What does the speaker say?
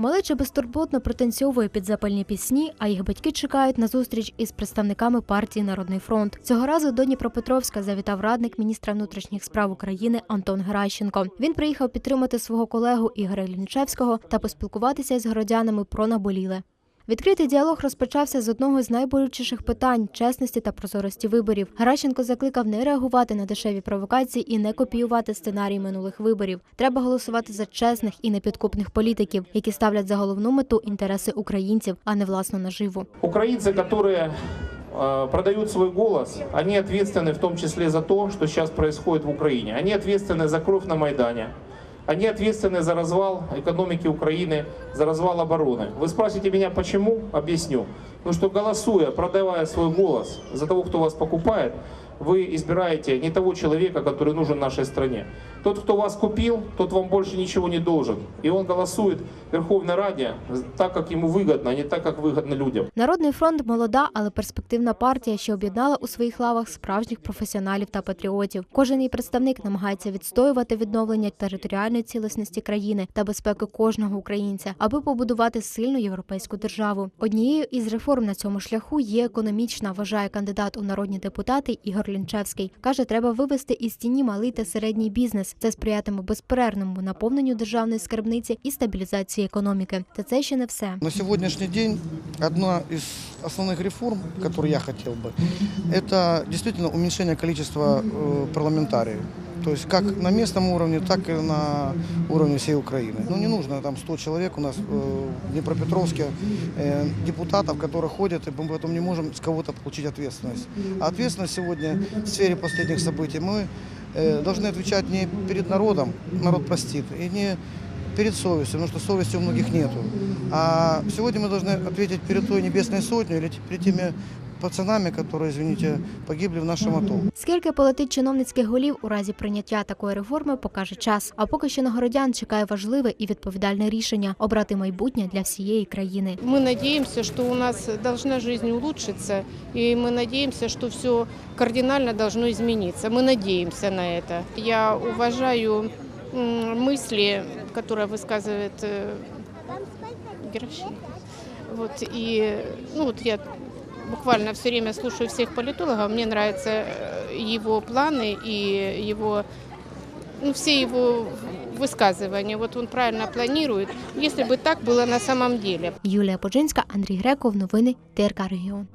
Малеча безтурботно пританцьовує під запальні пісні, а їх батьки чекають на зустріч із представниками партії Народний фронт. Цього разу до Дніпропетровська завітав радник міністра внутрішніх справ України Антон Геращенко. Він приїхав підтримати свого колегу Ігоря Лінчевського та поспілкуватися з городянами про наболіле. Відкритий діалог розпочався з одного з найболючіших питань чесності та прозорості виборів. Геращенко закликав не реагувати на дешеві провокації і не копіювати сценарій минулих виборів. Треба голосувати за чесних і непідкупних політиків, які ставлять за головну мету інтереси українців, а не власну наживу. Украинцы, которые э, продают свой голос, они ответственны в том числе за то, что сейчас происходит в Украине. Они ответственны за кровь на Майдане. Они ответственны за развал экономики Украины, за развал обороны. Вы спросите меня, почему? Объясню. Потому что голосуя, продавая свой голос за того, кто вас покупает, вы избираете не того человека, который нужен нашей стране. Тот, кто вас купил, тот вам больше ничего не должен. И он голосует в Верховной Раде так, как ему выгодно, а не так, как выгодно людям. Народний фронт молода, але перспективна партія, що об'єднала у своїх лавах справжніх професіоналів та патріотів. Кожен її представник намагається відстоювати відновлення територіальної цілісності країни та безпеки кожного українця, аби побудувати сильну європейську державу. Однією із реформ на цьому шляху є економічна, вважає кандидат у народні депутати Ігор Лінчевський. каже, треба вивести із тіні малий та середній бізнес Це сприятиме безперервному наповненню державної скарбниці і стабілізації економіки. Та це ще не все. На сегодняшний день одна из основных реформ, которую я хотел бы, это действительно уменьшение количества э, парламентариев. То есть как на местном уровне, так и на уровне всей Украины. Ну не нужно там 100 человек у нас э, в Днепропетровске, э, депутатов, которые ходят, и мы потом не можем с кого-то получить ответственность. А ответственность сегодня в сфере последних событий мы э, должны отвечать не перед народом, народ простит, и не перед совестью, потому что совести у многих нету. А сегодня мы должны ответить перед той небесной сотней или перед теми пацанами, которые, извините, погибли в нашем АТО. Скільки полетить чиновницьких голів у разі прийняття такої реформи, покаже час. А поки що на городян чекає важливе і відповідальне рішення обрати майбутнє для всієї країни. Мы надеемся, что у нас должна жизнь улучшиться, и мы надеемся, что все кардинально должно измениться. Мы надеемся на это. Я уважаю м, мысли, которые высказывает э, Геращенко. Вот, и ну, вот я буквально все время слушаю всех политологов, мне нравятся э, его планы и его, ну, все его высказывания. Вот он правильно планирует. Если бы так было на самом деле. Юлія Поджинська, Андрій Греков. Новини ТРК Регіон.